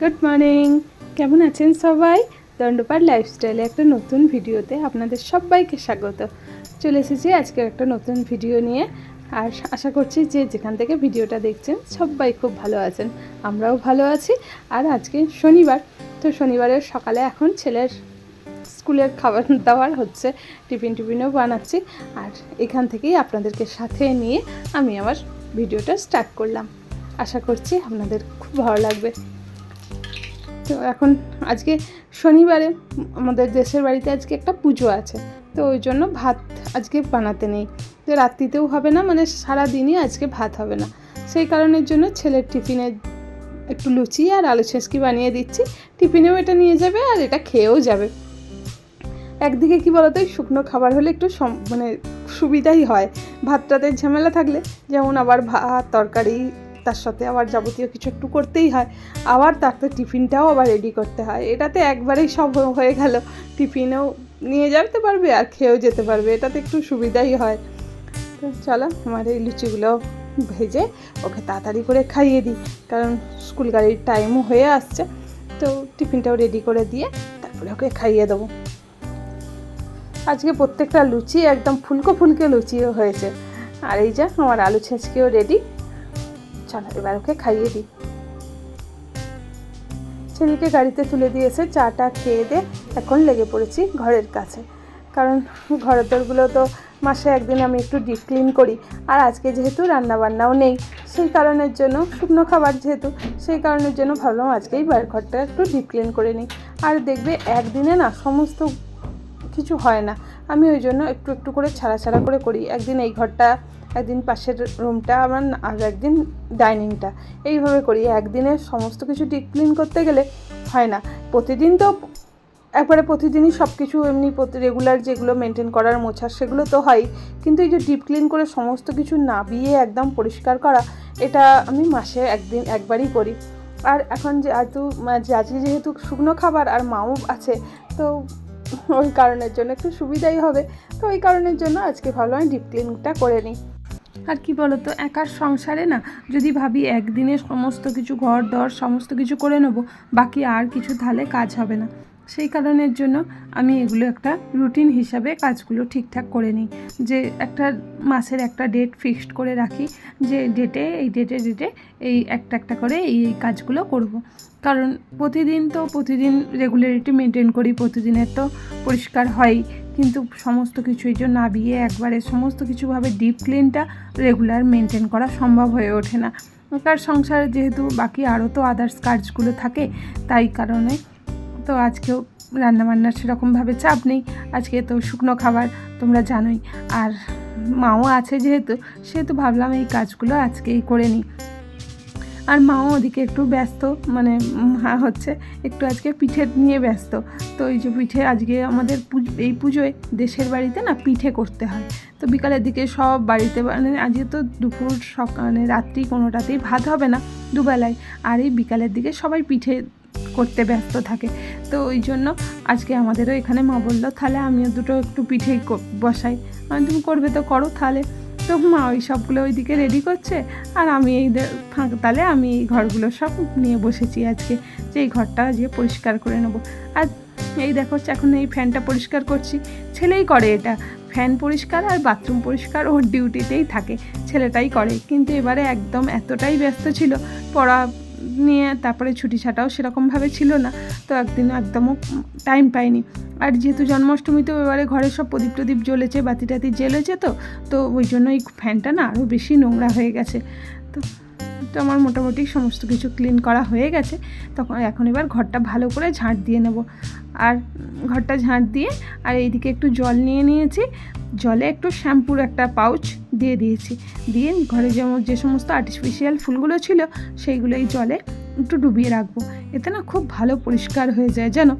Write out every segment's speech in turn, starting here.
Good morning কেমন আছেন সবাই? দণ্ডপার লাইফস্টাইলে একটা নতুন ভিডিওতে আপনাদের সবাইকে স্বাগত। চলে এসেছি আজকে একটা নতুন ভিডিও নিয়ে। আর আশা করছি যে যেখান থেকে ভিডিওটা দেখছেন, সবাই খুব ভালো আছেন। আমরাও ভালো আছি। আর আজকে শনিবার, তো শনিবারের সকালে এখন ছেলের স্কুলের খাবার দাবার হচ্ছে, টিফিন টিফিনও বানাচ্ছি। আর এখান থেকেই আপনাদেরকে সাথে নিয়ে আমি আমার ভিডিওটা স্টার্ট করলাম। আশা করছি আপনাদের খুব ভালো লাগবে। তো এখন আজকে শনিবারে আমাদের দেশের বাড়িতে আজকে একটা পুজো আছে। তো ওই জন্য ভাত আজকে বানাতে নেই। তো রাত্রিতেও হবে না মানে সারা দিনই আজকে ভাত হবে না। সেই কারণের জন্য ছেলের টিফিনে একটু লুচি আর আলু ছেঁচকি বানিয়ে দিচ্ছি। টিফিনেও এটা নিয়ে যাবে আর এটা খেয়েও যাবে। একদিকে কি বলতো শুকনো খাবার হলে একটু মানে সুবিধাই হয়। ভাতটাতে ঝামেলা থাকলে, যেমন আবার ভাত, তরকারি তার সাথে আবার যাবতীয় কিছু একটু করতেই হয়। আবার তাতে টিফিনটাও আবার রেডি করতে হয়। এটাতে একবারেই সব হয়ে গেল। টিফিনেও নিয়ে যেতে পারবে আর খেয়েও যেতে পারবে। এটাতে একটু সুবিধাই হয়। তো চলো, আমার এই লুচিগুলো ভেজে ওকে তাড়াতাড়ি করে খাইয়ে দিই। কারণ স্কুল গাড়ির টাইমও হয়ে আসছে। তো টিফিনটাও রেডি করে দিয়ে তারপরে ওকে খাইয়ে দেবো। আজকে প্রত্যেকটা লুচি একদম ফুলকো ফুলকে লুচিও হয়েছে। আর এই যা, আমার আলু ছেঁচকেও রেডি চলো, এবার ওকে খাইয়ে দিই। ছেলেকে গাড়িতে তুলে দিয়েছে চাটা খেয়ে দিয়ে এখন লেগে পড়েছি ঘরের কাছে। কারণ ঘরের দরগুলো তো মাসে একদিন আমি একটু ডিপ ক্লিন করি, আর আজকে যেহেতু রান্না বান্নাও নেই, সেই কারণের জন্য, শুকনো খাবার যেহেতু, সেই কারণের জন্য ভাবলাম আজকেই বাড়ির ঘরটা একটু ডিপ ক্লিন করে নিই। আর দেখবে একদিনে না সমস্ত কিছু হয় না, আমি ওই জন্য একটু একটু করে ছাড়া ছাড়া করে করি। একদিন এই ঘরটা একদিন পাশের রুমটা আমার আর একদিন ডাইনিংটা এইভাবে করি। একদিনে সমস্ত কিছু ডিপ ক্লিন করতে গেলে হয় না। প্রতিদিন তো একবারে প্রতিদিনই সব কিছু এমনি রেগুলার যেগুলো মেনটেন করার মোছার সেগুলো তো হয়। কিন্তু এই যে ডিপ ক্লিন করে সমস্ত কিছু নাবিয়ে একদম পরিষ্কার করা, এটা আমি মাসে একদিন, একবারই করি। আর এখন যেহেতু আজকে যেহেতু শুকনো খাবার আর মাও আছে, তো ওই কারণের জন্য একটু সুবিধাই হবে। তো ওই কারণের জন্য আজকে ভালো আমি ডিপ ক্লিনটা করে নিই। আর কি বলতো, একার সংসারে না, যদি ভাবি একদিনে সমস্ত কিছু ঘর, দর সমস্ত কিছু করে নেব, বাকি আর কিছু তাহলে কাজ হবে না। সেই কারণের জন্য আমি এগুলো একটা রুটিন হিসাবে কাজগুলো ঠিকঠাক করে নিই। যে একটা মাসের একটা ডেট ফিক্সড করে রাখি, যে ডেটে এই ডেটে ডেটে এই একটা একটা করে এই এই কাজগুলো করব। কারণ প্রতিদিন তো প্রতিদিন রেগুলারিটি মেনটেন করি, প্রতিদিনের তো পরিষ্কার হয় কিন্তু সমস্ত কিছু এই জন্য নাবিয়ে একবারে সমস্ত কিছুভাবে ডিপ ক্লিনটা রেগুলার মেনটেন করা সম্ভব হয়ে ওঠে না। তার সংসারে যেহেতু বাকি আরও তো আদার্স কাজগুলো থাকে, তাই কারণে তো আজকেও রান্নাবান্নার সেরকমভাবে চাপ নেই। আজকে তো শুকনো খাবার, তোমরা জানোই। আর মাও আছে যেহেতু, সেহেতু ভাবলাম এই কাজগুলো আজকেই করে নিই। আর মাও ওদিকে একটু ব্যস্ত মানে মা হচ্ছে, একটু আজকে পিঠে নিয়ে ব্যস্ত। তো এই যে পিঠে আজকে আমাদের এই পুজোয় দেশের বাড়িতে না পিঠে করতে হয়। তো বিকালের দিকে সব বাড়িতে মানে আজকে তো দুপুর সকালে রাত্রি কোনোটাতেই ভাত হবে না দুবেলায়। আর এই বিকালের দিকে সবাই পিঠে করতে ব্যস্ত থাকে। তো ওই জন্য আজকে আমাদেরও এখানে মা বলল, তাহলে আমিও দুটো একটু পিঠেই বসাই। আমি তুমি করবে তো করো তাহলে। তো মা ওই সবগুলো ওইদিকে রেডি করছে। আর আমি এই ফাঁক তাহলে আমি এই ঘরগুলো সব নিয়ে বসেছি আজকে। যে এই ঘরটা আজকে পরিষ্কার করে নেব। আর এই দেখো এখন এই ফ্যানটা পরিষ্কার করছি। ছেলেই করে এটা। ফ্যান পরিষ্কার আর বাথরুম পরিষ্কার ওর ডিউটিতেই থাকে। ছেলেটাই করে। কিন্তু এবারে একদম এতটাই ব্যস্ত ছিল। পড়া নিয়ে তারপরে ছুটি ছাটাও সেরকমভাবে ছিল না। তো একদিন একদমও টাইম পাইনি। আর যেহেতু জন্মাষ্টমীতেও এবারে ঘরে সব প্রদীপ টদীপ জ্বলেছে, বাতি টাতি জ্বলেছে তো তো ওই জন্য এই ফ্যানটা না আরও বেশি নোংরা হয়ে গেছে। তো তো আমার মোটামুটি সমস্ত কিছু ক্লিন করা হয়ে গেছে। তখন এখন এবার ঘরটা ভালো করে ঝাঁট দিয়ে নেব। আর ঘরটা ঝাঁট দিয়ে আর এইদিকে একটু জল নিয়ে নিয়েছি। জলে একটু শ্যাম্পুর একটা পাউচ দিয়ে দিয়েছি। দিয়ে ঘরে যেমন যে সমস্ত আর্টিফিশিয়াল ফুলগুলো ছিল সেইগুলো এই জলে একটু ডুবিয়ে রাখব। এতে না খুব ভালো পরিষ্কার হয়ে যায় যেন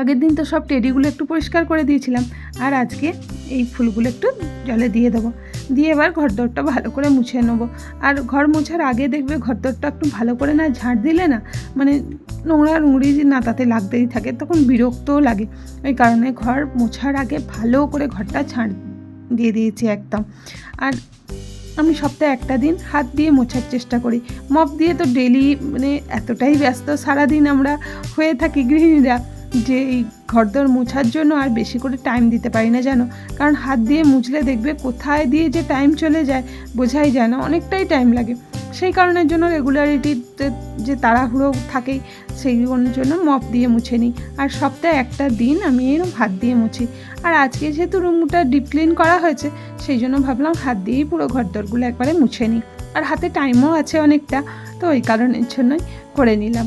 আগের দিন তো সব টেডিগুলো একটু পরিষ্কার করে দিয়েছিলাম। আর আজকে এই ফুলগুলো একটু জলে দিয়ে দেবো। দিয়ে এবার ঘরদোরটা ভালো করে মুছে নেব। আর ঘর মোছার আগে দেখবে ঘরদোরটা একটু ভালো করে না ঝাড় দিলে না মানে নোংরা নোংরি না তাতে লাগতেই থাকে, তখন বিরক্তও লাগে। ওই কারণে ঘর মোছার আগে ভালো করে ঘরটা ঝাড় দিয়ে দিয়েছি একদম। আর আমি সপ্তাহে একটা দিন হাত দিয়ে মোছার চেষ্টা করি। মপ দিয়ে তো ডেলি মানে এতটাই ব্যস্ত সারাদিন আমরা হয়ে থাকি গৃহিণীরা যে এই ঘরদোর মোছার জন্য আর বেশি করে টাইম দিতে পারি না জানো? কারণ হাত দিয়ে মুছলে দেখবে কোথায় দিয়ে যে টাইম চলে যায়, বোঝাই যায় না, অনেকটাই টাইম লাগে। সেই কারণের জন্য রেগুলারিটিতে যে তাড়াহুড়ো থাকেই, সেই জন্য মপ দিয়ে মুছে নিই। আর সপ্তাহে একটা দিন আমি এরকম হাত দিয়ে মুছি। আর আজকে যেহেতু রুমটা ডিপ ক্লিন করা হয়েছে, সেই জন্য ভাবলাম হাত দিয়েই পুরো ঘরদরগুলো একবারে মুছে নিই। আর হাতে টাইমও আছে অনেকটা, তো ওই কারণের জন্যই করে নিলাম।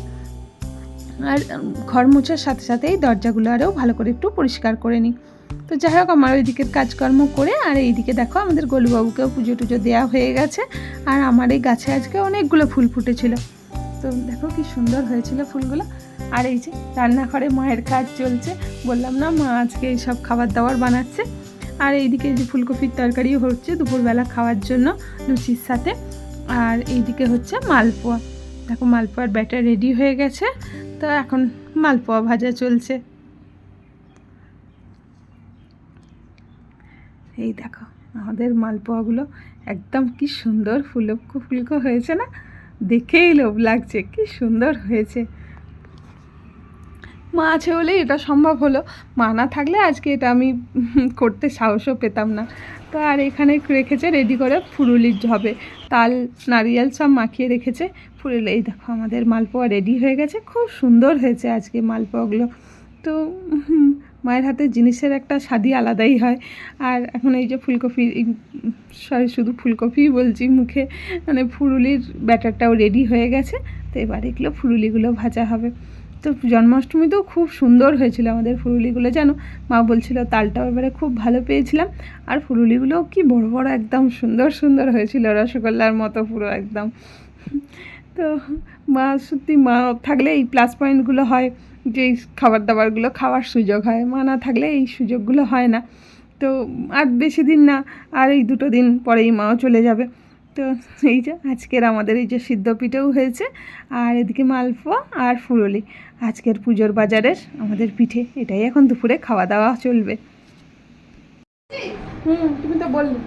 আর ঘর মোছার সাথে সাথে এই দরজাগুলো আরও ভালো করে একটু পরিষ্কার করে নিই। তো যাই হোক, আমার ওইদিকের কাজকর্ম করে, আর এইদিকে দেখো আমাদের গোলুবাবুকেও পুজো টুজো দেওয়া হয়ে গেছে। আর আমার এই গাছে আজকে অনেকগুলো ফুল ফুটেছিল। তো দেখো কি সুন্দর হয়েছিল ফুলগুলো। আর এই যে রান্নাঘরে মায়ের কাজ চলছে। বললাম, না, মা আজকে এইসব খাবার দাবার বানাচ্ছে। আর এইদিকে যে ফুলকপির তরকারিও হচ্ছে দুপুরবেলা খাওয়ার জন্য লুচির সাথে। আর এইদিকে হচ্ছে মালপোয়া। দেখো মালপোয়ার ব্যাটার রেডি হয়ে গেছে। তো এখন মালপোয়া ভাজা চলছে। এই দেখো, আমাদের মালপোয়াগুলো একদম কি সুন্দর ফুলকো ফুলকো হয়েছে না? দেখেই লোভ লাগছে, কি সুন্দর হয়েছে। মা আছে বলেই এটা সম্ভব হলো। মা না থাকলে আজকে এটা আমি করতে সাহসও পেতাম না। তো আর এখানে রেখেছে রেডি করে ফুরুলির হবে তাল, নারিয়াল সব মাখিয়ে রেখেছে। ফুরুলি, এই দেখো আমাদের মালপোয়া রেডি হয়ে গেছে। খুব সুন্দর হয়েছে আজকে মালপোয়াগুলো। তো মায়ের হাতে জিনিসের একটা স্বাদই আলাদাই হয়। আর এখন এই যে ফুলকপি সরি, শুধু ফুলকপিই বলছি মুখে। মানে ফুরুলির ব্যাটারটাও রেডি হয়ে গেছে। তো এবার এগুলো ফুরুলিগুলো ভাজা হবে। তো জন্মাষ্টমীতেও খুব সুন্দর হয়েছিল আমাদের ফুলুলিগুলো, জানো? মা বলছিল, তালটাও এবারে খুব ভালো পেয়েছিলাম। আর ফুরুলিগুলোও কি বড় বড়, একদম সুন্দর সুন্দর হয়েছিল, রসগোল্লার মতো পুরো একদম। তো মা সত্যি, মা থাকলে এই প্লাস পয়েন্টগুলো হয়, যে খাবার দাবারগুলো খাওয়ার সুযোগ হয়। মা না থাকলে এই সুযোগগুলো হয় না। তো আর বেশি দিন না, আর এই দুটো দিন পরেই মাও চলে যাবে। তো এই যে আজকের আমাদের এই যে সিদ্ধ পিঠেও হয়েছে, আর এদিকে মালপোয়া আর ফুরলি। আজকের পুজোর বাজারের আমাদের পিঠে, এটাই এখন দুপুরে খাওয়া দাওয়া চলবে। হুম, তুমি তো বললে।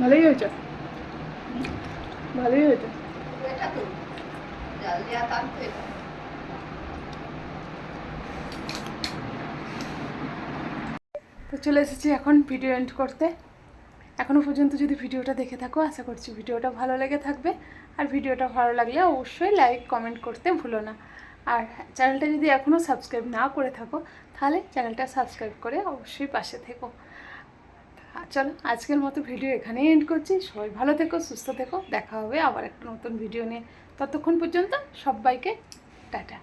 ভালোই হয়েছে? ভালোই হয়েছে। তো চলে এসেছি এখন ভিডিও এন্ড করতে। এখনও পর্যন্ত যদি ভিডিওটা দেখে থাকো, আশা করছি ভিডিওটা ভালো লেগে থাকবে। আর ভিডিওটা ভালো লাগলে অবশ্যই লাইক কমেন্ট করতে ভুলো না। আর চ্যানেলটা যদি এখনও সাবস্ক্রাইব না করে থাকো, তাহলে চ্যানেলটা সাবস্ক্রাইব করে অবশ্যই পাশে থেকো। চলো, আজকের মতো ভিডিও এখানেই এন্ড করছি। সবাই ভালো থেকো, সুস্থ থেকো। দেখা হবে আবার একটা নতুন ভিডিও নিয়ে। ততক্ষণ পর্যন্ত সবাইকে টাটা।